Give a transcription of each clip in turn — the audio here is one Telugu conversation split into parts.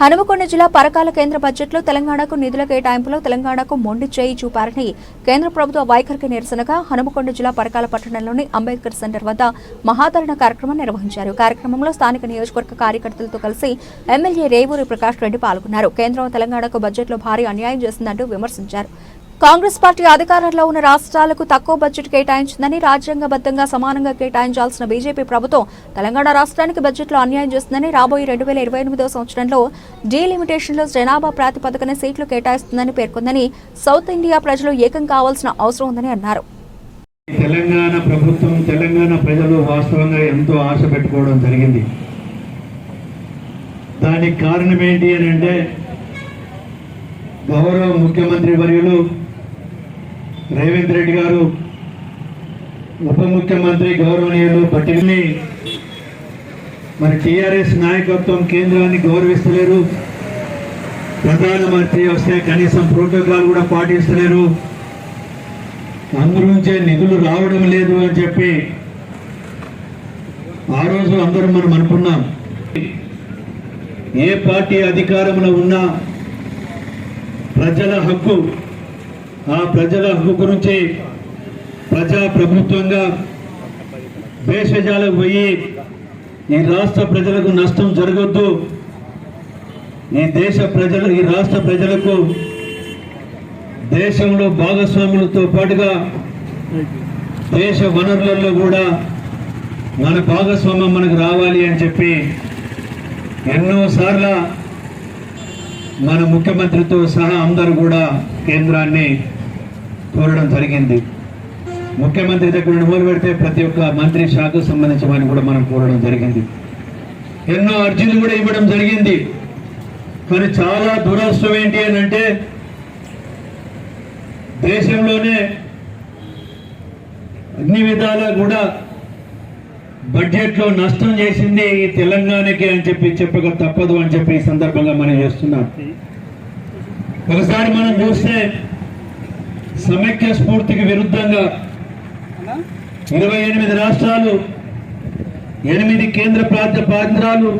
హనుమకొండ జిల్లా పరకాల కేంద్ర బడ్జెట్లో తెలంగాణకు నిధుల కేటాయింపులో తెలంగాణకు మొండి చేయి చూపారని కేంద్ర ప్రభుత్వ వైఖరికి నిరసనగా హనుమకొండ జిల్లా పరకాల పట్టణంలోని అంబేద్కర్ సెంటర్ వద్ద మహాధరణ కార్యక్రమం నిర్వహించారు. కార్యక్రమంలో స్థానిక నియోజకవర్గ కార్యకర్తలతో కలిసి ఎమ్మెల్యే రేవూరి ప్రకాష్ రెడ్డి పాల్గొన్నారు. కేంద్రం తెలంగాణకు బడ్జెట్లో భారీ అన్యాయం చేసిందంటూ విమర్శించారు. కాంగ్రెస్ పార్టీ అధికారంలో ఉన్న రాష్ట్రాలకు తక్కువ బడ్జెట్ కేటాయించిందని రాజ్యాంగబద్ధంగా సమానంగా కేటాయించాల్సిన బీజేపీ ప్రభుత్వం తెలంగాణ రాష్ట్రానికి బడ్జెట్లో అన్యాయం చేస్తుందని రాబోయే రెండు వేల ఇరవై ఎనిమిదో సంవత్సరంలో డీలిమిటేషన్లో జనాభా ప్రాతిపదికన సీట్లు కేటాయిస్తుందని పేర్కొందని సౌత్ ఇండియా ప్రజలు ఏకం కావాల్సిన అవసరం ఉందని అన్నారు. తెలంగాణ ప్రభుత్వం తెలంగాణ ప్రజలు వాస్తవంగా ఎంతో ఆశ పెట్టుకోవడం జరిగింది. దానికి కారణం ఏంటి అని అంటే గౌరవ ముఖ్యమంత్రి వర్యులు రేవంత్ రెడ్డి గారు ఉప ముఖ్యమంత్రి గౌరవనీయులు పట్టిని మరి టీఆర్ఎస్ నాయకత్వం కేంద్రాన్ని గౌరవిస్తలేరు. ప్రధానమంత్రి వస్తే కనీసం ప్రోటోకాల్ కూడా పాటిస్తలేరు. అందులోంచే నిధులు రావడం లేదు అని చెప్పి ఆ రోజు అందరం మనం అనుకున్నాం. ఏ పార్టీ అధికారంలో ఉన్నా ప్రజల హక్కు ఆ ప్రజల హక్కు గురించి ప్రజా ప్రభుత్వంగా భేషజాలకు పోయి ఈ రాష్ట్ర ప్రజలకు నష్టం జరగద్దు. ఈ దేశ ప్రజలు ఈ రాష్ట్ర ప్రజలకు దేశంలో భాగస్వాములతో పాటుగా దేశ వనరులలో కూడా మన భాగస్వామ్యం మనకు రావాలి అని చెప్పి ఎన్నోసార్లు మన ముఖ్యమంత్రితో సహా అందరూ కూడా కేంద్రాన్ని కోరడం జరిగింది. ముఖ్యమంత్రి దగ్గర మొదలు పెడితే ప్రతి ఒక్క మంత్రి శాఖకు సంబంధించిన వారిని కూడా మనం కోరడం జరిగింది. ఎన్నో అర్జీలు కూడా ఇవ్వడం జరిగింది. కానీ చాలా దురదృష్టం ఏంటి అని అంటే దేశంలోనే అన్ని విధాలా కూడా బడ్జెట్లో నష్టం చేసింది ఈ తెలంగాణకి అని చెప్పి చెప్పక తప్పదు అని చెప్పి ఈ సందర్భంగా మనం చేస్తున్నాం. ఒకసారి మనం చూస్తే సమైక్య స్ఫూర్తికి విరుద్ధంగా ఇరవై ఎనిమిది రాష్ట్రాలు ఎనిమిది కేంద్ర ప్రాంత ప్రాంతాలు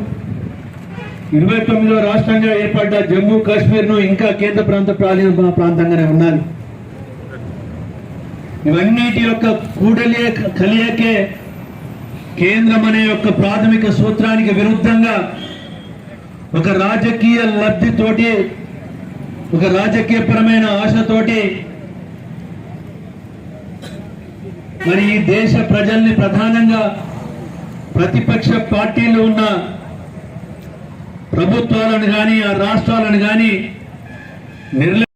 ఇరవై తొమ్మిదో రాష్ట్రంగా ఏర్పడ్డ జమ్మూ కాశ్మీర్ను ఇంకా కేంద్ర ప్రాంత ప్రాంత ప్రాంతంగానే ఉన్నది ఇవన్నిటి యొక్క కూడలే కలియకే కేంద్రం అనే యొక్క ప్రాథమిక సూత్రానికి విరుద్ధంగా ఒక రాజకీయ లబ్ధితోటి ఒక రాజకీయపరమైన ఆశతోటి మరి ఈ దేశ ప్రజల్ని ప్రధానంగా ప్రతిపక్ష పార్టీలు ఉన్న ప్రభుత్వాలను కానీ ఆ రాష్ట్రాలను కానీ నిర్లక్ష్యం